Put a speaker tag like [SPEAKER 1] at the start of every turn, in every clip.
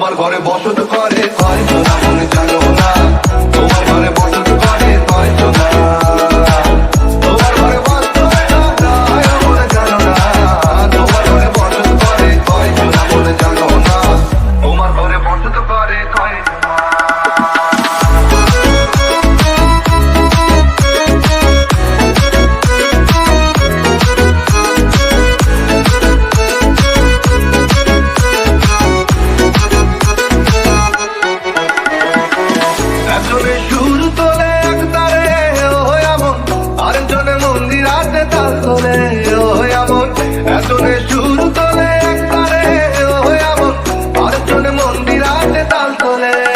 [SPEAKER 1] তোমার ঘরে বসত করে হয় না জানো না। তোমার ঘরে বসত Oley!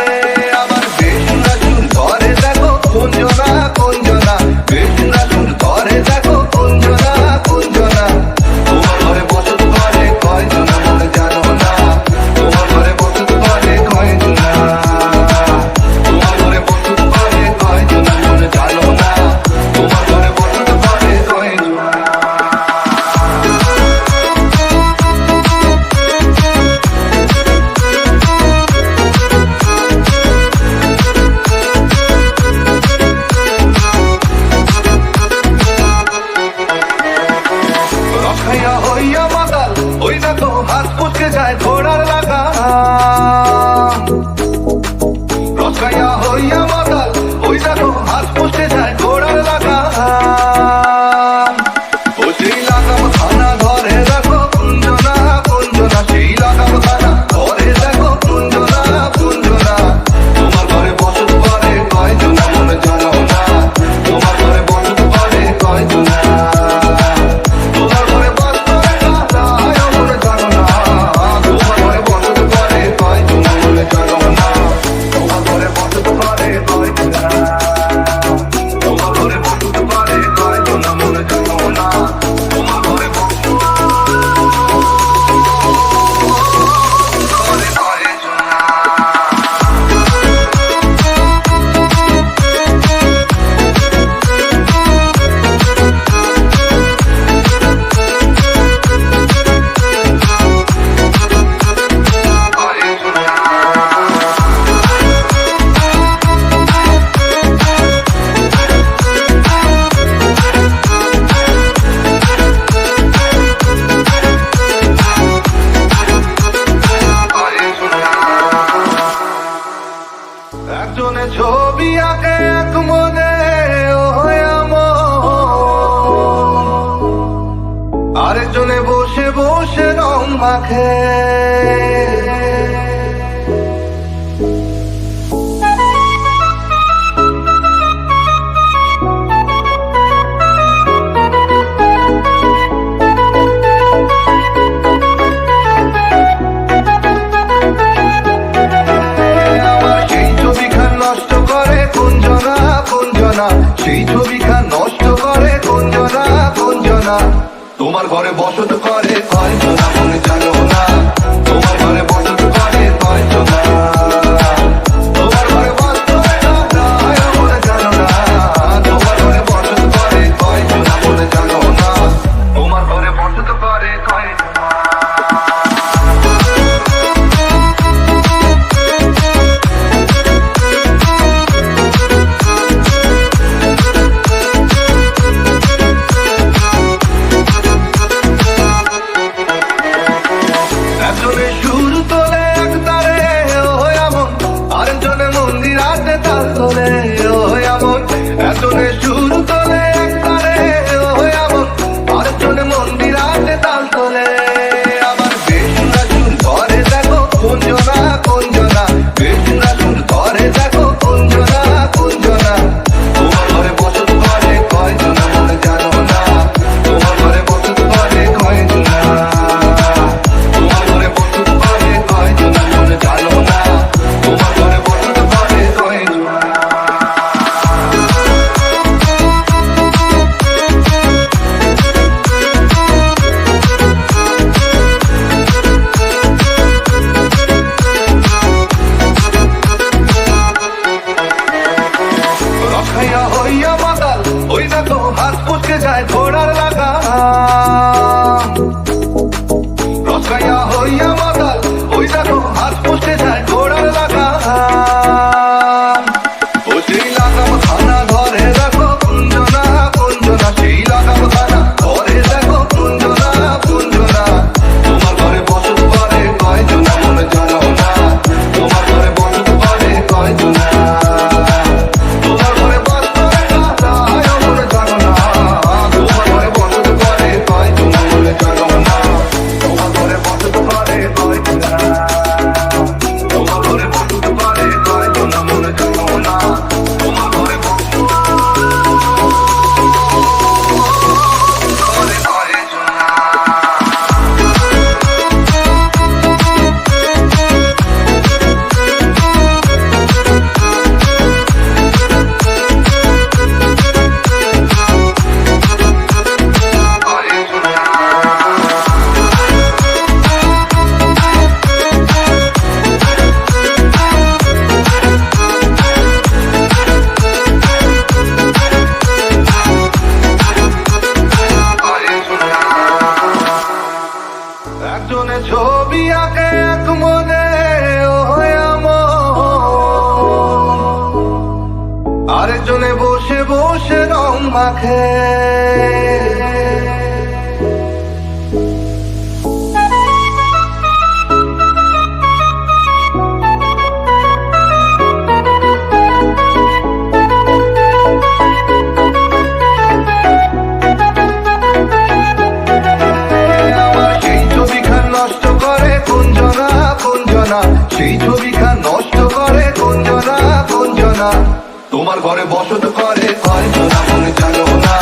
[SPEAKER 1] আরেকজনে বসে বসে রং মাখে। সেই ছবিখান নষ্ট করে কোন জনা কোন জনা তোমার ঘরে বসত করে হয় না মনে জানো না। রাখে সেই ছবিখান নষ্ট করে কুঞ্জনা কুঞ্জনা তোমার ঘরে বসত করে। কয়জনা মনে জানো